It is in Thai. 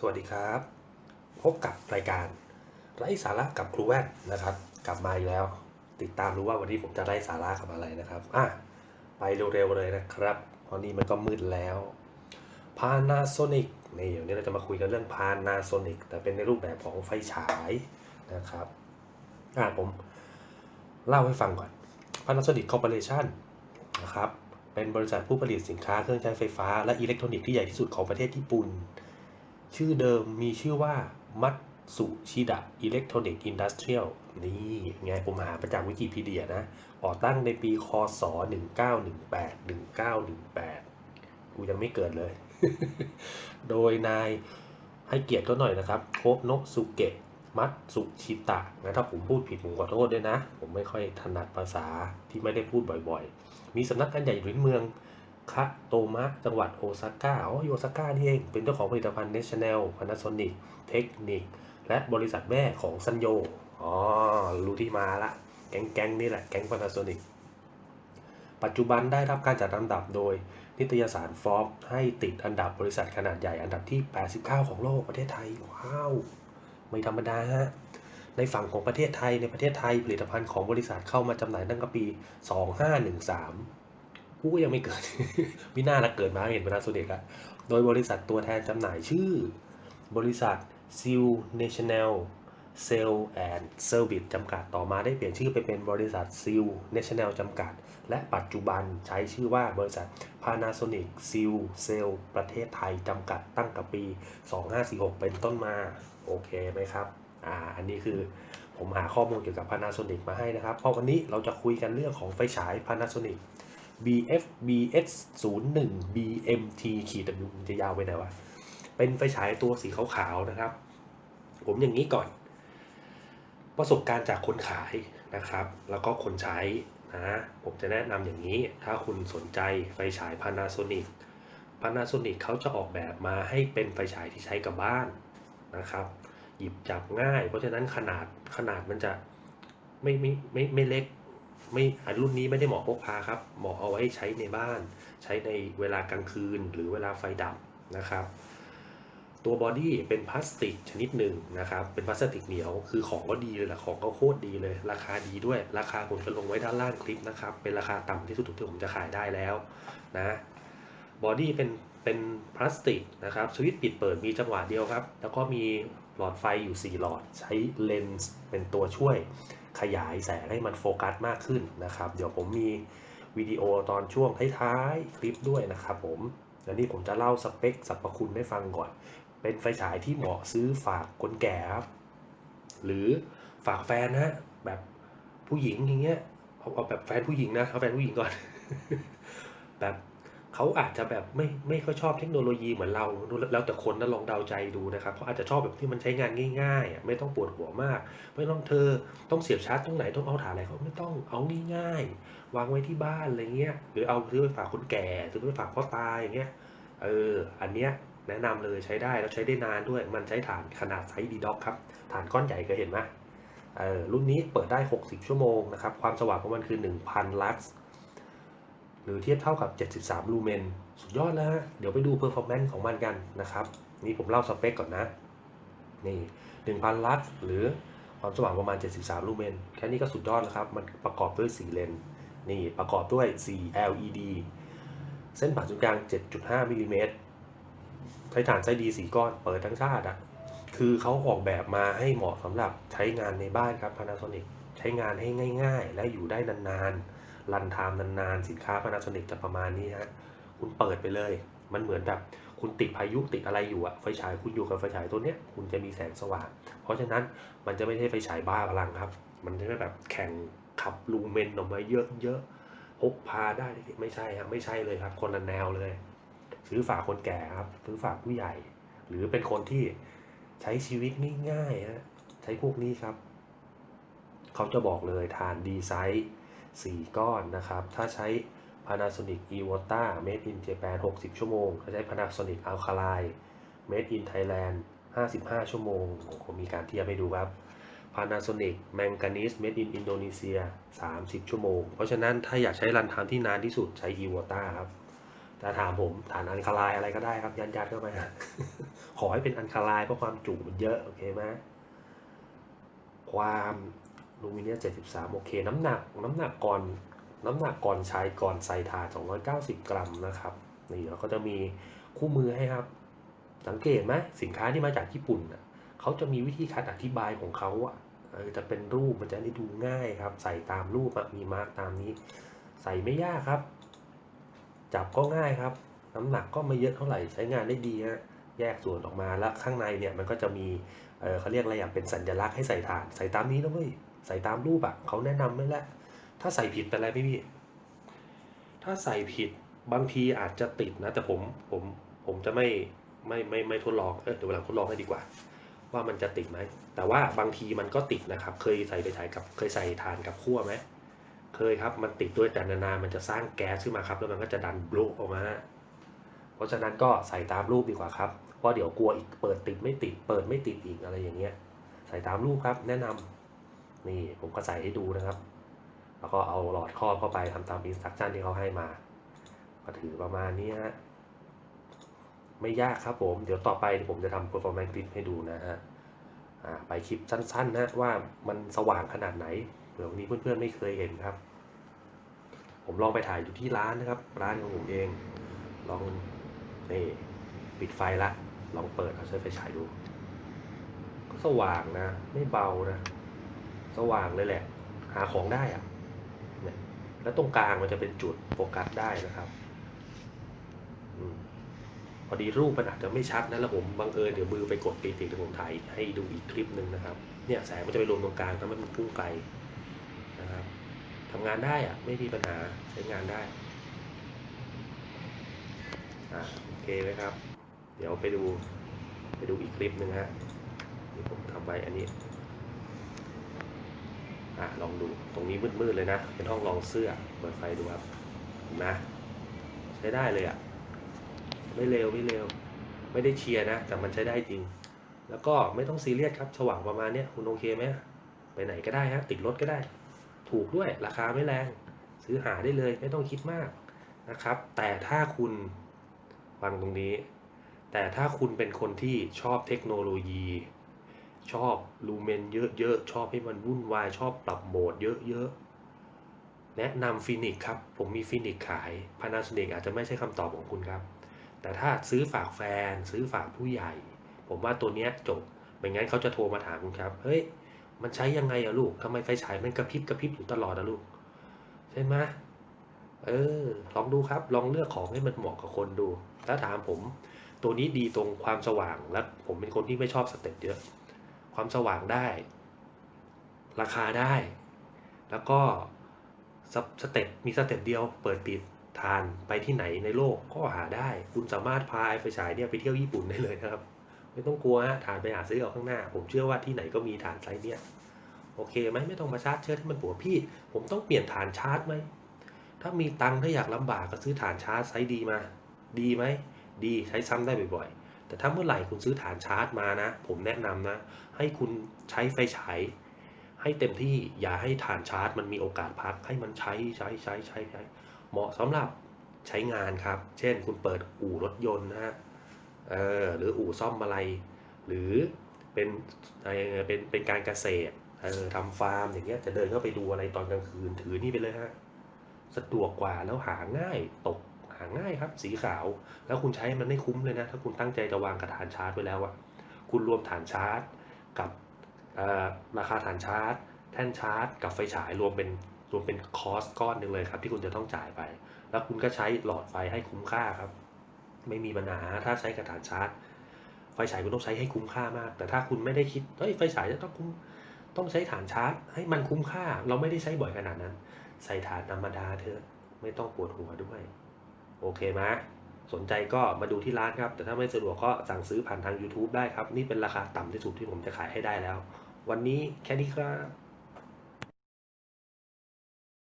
สวัสดีครับ พบกับรายการไร้สาระกับครูแว่นนะครับ กลับมาอีกแล้ว ติดตามรู้ว่าวันนี้ผมจะไร้สาระกับอะไรนะครับอะไปเร็วๆเลยนะครับตอนนี้มันก็มืดแล้ว Panasonic นี่เดี๋ยวนี้เราจะมาคุยกันเรื่อง Panasonic แต่เป็นในรูปแบบของไฟฉายนะครับอะผมเล่าให้ฟังก่อน Panasonic Corporation นะครับเป็นบริษัทผู้ผลิตสินค้าเครื่องใช้ไฟฟ้าและอิเล็กทรอนิกส์ที่ใหญ่ที่สุดของประเทศญี่ปุ่น ชื่อเดิมมีชื่อว่ามัตสุชิดะอิเล็กทรอนิกส์อินดัสเทรียลนี่ไงผมหาประจากวิกิพีเดียนะก่อตั้งในปีคศ 1918 1918 กูยังไม่เกิดเลย โดยนายให้เกียรติเขาหน่อยนะครับ โคบโนสุเกะ มัตสุชิตะนะถ้าผมพูดผิดผมขอโทษด้วยนะ ผมไม่ค่อยถนัดภาษาที่ไม่ได้พูดบ่อยๆ มีสำนักงานใหญ่อยู่ที่เมือง คะโตมะ จังหวัดโอซาก้าอ๋อโอซาก้านี่เอง เป็นเจ้าของผลิตภัณฑ์ National Panasonic Technic และบริษัทแม่ของซันโย อ๋อ รู้ที่มาละ แก๊งแก๊งนี่แหละ แก๊ง Panasonic ปัจจุบันได้รับการจัดอันดับโดยนิตยสารฟอ b ให้ติดอันดับบริษัทขนาดใหญ่อันดับที่ 89 ของโลกประเทศไทย ว้าว ไม่ธรรมดาฮะ ในฝั่งของประเทศไทยในประเทศไทยผลิตภัณฑ์ของบริษัทเข้ามาจำหน่ายตั้งแต่ปี 2513 กูก็ยังไม่เกิดมิน่าละเกิดมาเห็นพานาโซนิกละโดยบริษัทตัวแทนจำหน่ายชื่อ บริษัท s e a l National Sale and Service จำกัดต่อมาได้เปลี่ยนชื่อไปเป็นบริษัท s e a l National จำกัด และปัจจุบันใช้ชื่อว่าบริษัท Panasonic s e a l Sale ประเทศไทยจำกัดตั้งแต่ปี 2546 เป็นต้นมา โอเคไหมครับ อ่า อันนี้คือผมหาข้อมูลเกี่ยวกับ Panasonic มาให้นะครับ เพราะวันนี้เราจะคุยกันเรื่องของไฟฉาย Panasonic BF BS 0 1 BMT ขีด W มันจะยาวไปไหนวะ เป็นไฟฉายตัวสีขาวๆนะครับ ผมอย่างนี้ก่อน ประสบการณ์จากคนขายนะครับ แล้วก็คนใช้นะผมจะแนะนำอย่างนี้ถ้าคุณสนใจไฟฉาย Panasonic Panasonic เขาจะออกแบบมาให้เป็นไฟฉายที่ใช้กับบ้านนะครับ หยิบจับง่าย เพราะฉะนั้นขนาดขนาดมันจะไม่ไม่ไม่ไม่เล็ก ไม่อันรุ่นนี้ไม่ได้เหมาะพกพาครับเหมาะเอาไว้ใช้ในบ้าน ใช้ในเวลากลางคืนหรือเวลาไฟดับนะครับ ตัวบอดี้เป็นพลาสติกชนิดหนึ่งนะครับ เป็นพลาสติกเหนียวคือของก็ดีเลยแหละของก็โคตรดีเลย ราคาดีด้วย ราคาผมจะลงไว้ด้านล่างคลิปนะครับ เป็นราคาต่ำที่สุดที่ผมจะขายได้แล้วนะบอดี้เป็นเป็นพลาสติกนะครับสวิตช์ปิดเปิดมีจังหวะเดียวครับ แล้วก็มีหลอดไฟอยู่ 4 หลอดใช้เลนส์เป็นตัวช่วย ขยายแสงให้มันโฟกัสมากขึ้นนะครับ เดี๋ยวผมมีวิดีโอตอนช่วงท้ายๆคลิปด้วยนะครับผมแล้วนี่ผมจะเล่าสเปคสรรพคุณให้ฟังก่อน เป็นไฟฉายที่เหมาะซื้อฝากคนแก่ครับ หรือฝากแฟนนะแบบผู้หญิงอย่างเงี้ยเอาเอาแบบแฟนผู้หญิงนะเอาแฟนผู้หญิงก่อน แบบ เขาอาจจะแบบไม่ไม่ค่อยชอบเทคโนโลยีเหมือนเรา แล้วแต่คนนะลองเดาใจดูนะครับเขาอาจจะชอบแบบที่มันใช้งานง่ายๆ ไม่ต้องปวดหัวมาก ไม่ต้องเธอต้องเสียบชาร์จตรงไหนต้องเอาถ่านอะไรเขาไม่ต้องเอาง่ายๆ วางไว้ที่บ้านอะไรเงี้ยหรือเอาซื้อไปฝากคนแก่ซื้อไปฝากพ่อตายอย่างเงี้ยเอออันเนี้ยแนะนำเลยใช้ได้แล้วใช้ได้นานด้วย มันใช้ถ่านขนาดไซส์ดีด็อกครับถ่านก้อนใหญ่เคยเห็นไหมเออรุ่นนี้เปิดได้ 60 ชั่วโมงนะครับความสว่างของมันคือ 1,000 ลักซ์ รือเทียบเท่ากับ 73 ลูเมน สุดยอดแล้วฮะ เดี๋ยวไปดูเพอร์ฟอร์แมนซ์ของมันกันนะครับ นี่ผมเล่าสเปคก่อนนะ นี่ 1,000 ลักซ์หรือความสว่างประมาณ 73 ลูเมน แค่นี้ก็สุดยอดแล้วครับ มันประกอบด้วย 4 เลน นี่ประกอบด้วย 4 LED เส้นผ่านศูนย์กลาง 7.5มิลลิเมตรใช้ฐานไส้ดีสีก้อน เปิดทั้งชาติอะคือเขาออกแบบมาให้เหมาะสำหรับใช้งานในบ้านครับ Panasonic ใช้งานให้ง่าย ๆ และอยู่ได้นานๆ รันไทม์นานๆ สินค้า Panasonic จะประมาณนี้ฮะ คุณเปิดไปเลย มันเหมือนแบบคุณติดพายุติดอะไรอยู่อะไฟฉายคุณอยู่กับไฟฉายตัวเนี้ยคุณจะมีแสงสว่าง เพราะฉะนั้นมันจะไม่ใช่ไฟฉายบ้าพลังครับ มันจะไม่แบบแข่งขับลูเมนออกมาเยอะๆพกพาได้ไม่ใช่ครับไม่ใช่เลยครับ คนละแนวเลย ซื้อฝากคนแก่ครับซื้อฝากผู้ใหญ่ หรือเป็นคนที่ใช้ชีวิตง่ายๆฮะใช้พวกนี้ครับ เขาจะบอกเลยทานดีไซน์ 4 ก้อนนะครับ ถ้าใช้ Panasonic Evota Made in Japan 60 ชั่วโมง ถ้าใช้ Panasonic Alkaline Made in Thailand 55 ชั่วโมงผมมีการเทียบให้ดูครับ Panasonic Manganese Made in Indonesia 30 ชั่วโมง เพราะฉะนั้นถ้าอยากใช้รันไทม์ที่นานที่สุดใช้ Evota ครับถ้าถามผมฐานอันคลายอะไรก็ได้ครับ ยันยัดเข้าไป ขอให้เป็นอันคาไลน์เพราะความจุมันเยอะ โอเคไหมความ ลูมิเนีย73 โอเค น้ำหนักน้ำหนักก่อนน้ำหนักก่อนใช้ก่อนใส่ถาด290 กรัมนะครับนี่เราก็จะมีคู่มือให้ครับ สังเกตไหมสินค้าที่มาจากญี่ปุ่นน่ะเขาจะมีวิธีการอธิบายของเขาอะจะเป็นรูปมันจะได้ดูง่ายครับ ใส่ตามรูปมีมาร์กตามนี้ ใส่ไม่ยากครับ จับก็ง่ายครับ น้ำหนักก็ไม่เยอะเท่าไหร่ใช้งานได้ดีฮะแยกส่วนออกมาแล้วข้างในเนี่ยมันก็จะมีเเขาเรียกอะไรอย่างเป็นสัญลักษณ์ให้ใส่ฐานใส่ตามนี้นะเว้ย ใส่ตามรูปอะเขาแนะนำไม่แล้วถ้าใส่ผิดเป็นไรไหมพี่ ถ้าใส่ผิดบางทีอาจจะติดนะ แต่ผมผมผมจะไม่ไม่ไม่ไม่ทดลองเออเดี๋ยวเวลาทดลองให้ดีกว่า ว่ามันจะติดไหมแต่ว่าบางทีมันก็ติดนะครับ เคยใส่ไปถ่ายกับเคยใส่ทานกับขั้วไหมเคยครับมันติดด้วยแต่นานๆมันจะสร้างแก๊สขึ้นมาครับ แล้วมันก็จะดันบลูออกมา เพราะฉะนั้นก็ใส่ตามรูปดีกว่าครับเพราะเดี๋ยวกลัวอีกเปิดติดไม่ติด เปิดไม่ติดอีกอะไรอย่างเงี้ย ใส่ตามรูปครับแนะนำ นี่ผมก็ใส่ให้ดูนะครับ แล้วก็เอาหลอดครอบเข้าไปทำตามอินสตรักชั่นที่เขาให้มา ก็ถือประมาณนี้ฮะไม่ยากครับผม เดี๋ยวต่อไปผมจะทำ performance clip ให้ดูนะฮะไปคลิปสั้นๆนะว่ามันสว่างขนาดไหนเผื่อวันนี้เพื่อนๆไม่เคยเห็นครับ ผมลองไปถ่ายอยู่ที่ร้านนะครับ ร้านของผมเอง ลองนี่ปิดไฟละ ลองเปิดเอาใช้ไฟฉายดู ก็สว่างนะ ไม่เบานะ สว่างเลยแหละ หาของได้อะแล้วตรงกลางมันจะเป็นจุดโฟกัสได้นะครับอพอดีรูปมันอาจจะไม่ชัดนะแล้วผมบังเอิญเดี๋ยวมือไปกดปิดอีกเดี๋ยวผมถ่ายให้ดูอีกคลิปหนึ่งนะครับ เนี่ยแสงมันจะไปรวมตรงกลางทำให้มันพุ่งไกลนะครับทำงานได้อะไม่มีปัญหาใช้งานได้อ่าโอเคไหมครับ เดี๋ยวไปดูไปดูอีกคลิปหนึ่งฮะที่ผมทำไว้อันนี้ อะลองดูตรงนี้มืดๆเลยนะ เป็นห้องรองเสื้อเปิดไฟดูครับนไหมใช้ได้เลยอะไม่เร็วไม่เร็ว ไม่ได้เชียร์นะ แต่มันใช้ได้จริง แล้วก็ไม่ต้องซีเรียสครับสว่างประมาณเนี้ยคุณโอเคไหมไปไหนก็ได้ฮะติดรถก็ได้ ถูกด้วยราคาไม่แรง ซื้อหาได้เลยไม่ต้องคิดมากนะครับ แต่ถ้าคุณฟังตรงนี้ แต่ถ้าคุณเป็นคนที่ชอบเทคโนโลยี ชอบลูเมนเยอะๆ ชอบให้มันวุ่นวาย ชอบปรับโหมดเยอะๆ แนะนำฟินิกครับ ผมมีฟินิกขาย Panasonic อาจจะไม่ใช่คำตอบของคุณครับ แต่ถ้าซื้อฝากแฟน ซื้อฝากผู้ใหญ่ ผมว่าตัวเนี้ยจบ ไม่งั้นเขาจะโทรมาถามคุณครับ เฮ้ย มันใช้ยังไงอะลูกทำไมไฟฉายมันกระพริบกระพริบอยู่ตลอดอะลูก ใช่ไหมเออ ลองดูครับ ลองเลือกของให้มันเหมาะกับคนดู ถ้าถามผม ตัวนี้ดีตรงความสว่าง และผมเป็นคนที่ไม่ชอบสเต็ปเยอะ ความสว่างได้ ราคาได้ แล้วก็สเต็ปมีสเต็ปเดียวเปิดปิดทานไปที่ไหนในโลกก็หาได้ คุณสามารถพาไอ้ไฟฉายเนี่ยไปเที่ยวญี่ปุ่นได้เลยนะครับ ไม่ต้องกลัวฮะฐานไปหาซื้อเอาข้างหน้า ผมเชื่อว่าที่ไหนก็มีฐานไซส์เนี่ยโอเคไหมไม่ต้องมาชาร์จเชิญให้มันปวดพี่ ผมต้องเปลี่ยนฐานชาร์จไหมถ้ามีตังค์ถ้าอยากลำบากก็ซื้อฐานชาร์จไซส์ดีมา ดีไหมดีใช้ซ้ำได้บ่อย แต่ถ้าเมื่อไหร่คุณซื้อฐานชาร์จมานะ ผมแนะนำนะ ให้คุณใช้ไฟฉายให้เต็มที่อย่าให้ฐานชาร์จ มันมีโอกาสพักให้มันใช้ใช้ใช้ใช้ใช้เหมาะสำหรับใช้งานครับ เช่น คุณเปิดอู่รถยนต์นะฮะเออหรืออู่ซ่อมอะไร หรือเป็นอะไรเป็นเป็นการเกษตรเออทำฟาร์มอย่างเงี้ยจะเดินเข้าไปดูอะไรตอนกลางคืนถือนี่ไปเลยฮะสะดวกกว่าแล้วหาง่ายตก หาง่ายครับ สีขาว แล้วคุณใช้มันไม่คุ้มเลยนะ ถ้าคุณตั้งใจจะวางกระฐานชาร์จไว้แล้วอะคุณรวมฐานชาร์จ กับราคาฐานชาร์จ แท่นชาร์จ กับไฟฉายรวมเป็นรวมเป็นคอสก้อนหนึ่งเลยครับที่คุณจะต้องจ่ายไป แล้วคุณก็ใช้หลอดไฟให้คุ้มค่าครับ ไม่มีปัญหาถ้าใช้กระฐานชาร์จ ไฟฉายคุณต้องใช้ให้คุ้มค่ามาก แต่ถ้าคุณไม่ได้คิดเฮ้ยไฟฉายจะต้องคุ้มต้องใช้ฐานชาร์จ ให้มันคุ้มค่า เราไม่ได้ใช้บ่อยขนาดนั้น ใส่ฐานธรรมดาเถอะไม่ต้องปวดหัวด้วย โอเคไหมสนใจก็มาดูที่ร้านครับ แต่ถ้าไม่สะดวกก็สั่งซื้อผ่านทาง YouTube ได้ครับ นี่เป็นราคาต่ำที่สุดที่ผมจะขายให้ได้แล้ว วันนี้แค่นี้ครับ